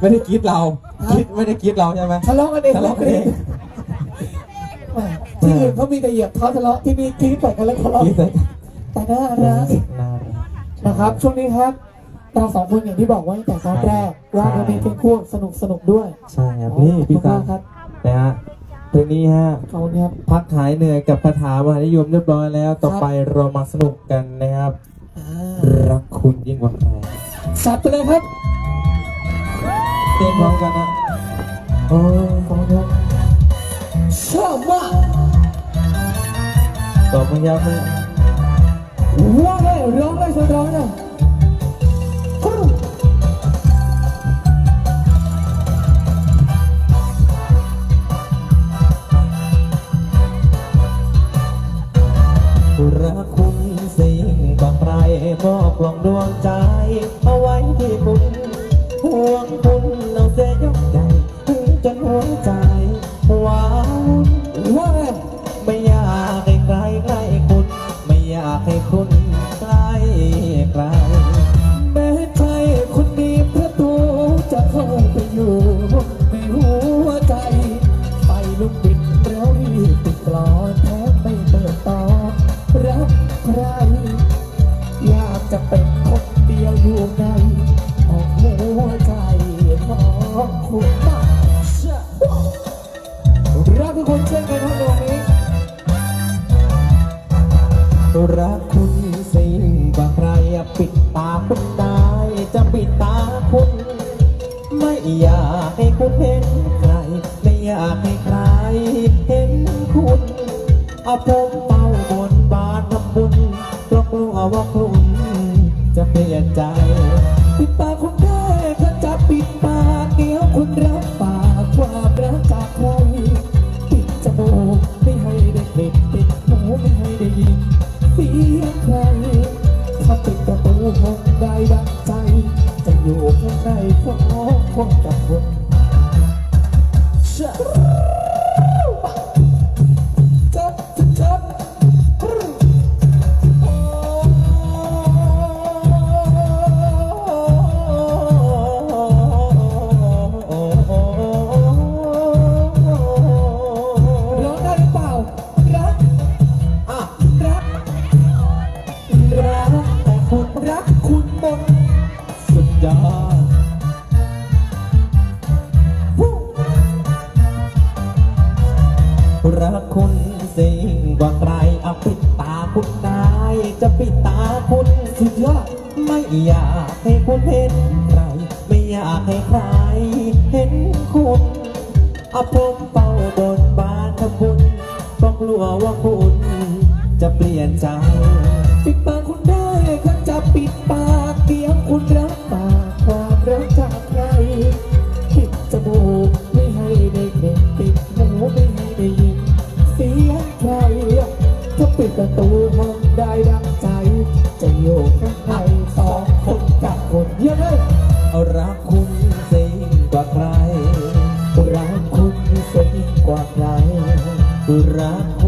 ไม่ได้กรีดเรากรีดไม่ได้กรีดเราใช่ไหมทะเลาะกันเองทะเลาะกันเองแหมที่อื่นเขามีแต่เหยียบเท้าทะเลาะที่นี่กรี๊ดใส่กันแล้วทะเลาะกรีดเลยแต่น่ารักน่ารัก นะครับ ช่วงนี้ครับเราสองคนอย่างที่บอกไว้ตั้งแต่ตอนแรกว่าเรามีเพลงคู่สนุกสนุกๆด้วยใช่ครับนี่พี่ซันขอบคุณมากครับนะฮะเพลงนี้ฮะ ขอบคุณครับ พักหายเหนื่อยกับคาถามหานิยมเรียบร้อยแล้ว ต่อไปเรามาสนุกกันนะครับอ่ารักคุณยิ่งกว่าใคร สัตว์ไปเลยครับ เต้นพร้อมกันนะโอ้ยขอบคุณครับชอบมากตอบมายับเลยว่าไงร้องได้ฉันร้องได้กรูรักคุณสิ่งกว่าใครมอบกล่องดวงใจ จะเป็นคนเดียวอยู่ในห้องหัวใจของคุณมากรักทุกคนเช่นกันทั้งดวงนี้รักคุณสิ่งกว่าใครปิดตาคุณได้จะปิดตาคุณ ไม่อยากให้คุณเห็นใคร ไม่อยากให้ใครเห็นคุณ เอาผมเป่าบนบานทำบุญเพราะกลัวว่าคุณ เปลี่ยนใจ ปิดปากคุณได้ถ้าจะปิดปากเดี๋ยวคุณรับปากความรักจากใครปิดจมูกไม่ให้ได้กลิ่นปิดหูไม่ให้ได้ยินเสียงใครถ้าปิดประตูห้องได้ดังใจ จะอยู่ข้างในก็คงกับคุณจั รักคุณสิ่งกว่าใครเอาปิดตาคุณได้ จะปิดตาคุณสุดยอดไม่อยากให้คุณเห็นใคร ไม่อยากให้ใคร เห็นคุณเอาผมเป่าบนบานทำบุญก็กลัวว่าคุณ จะเปลี่ยนใจ ปิดปากคุณได้ก็จะปิดปาก ประตูห้องได้ดังใจ จะอยู่ข้างในสองคนกับคนเยอะเอารักคุณสิ่งกว่าใครรักคุณเสียยิ่งกว่าใครรักคุณ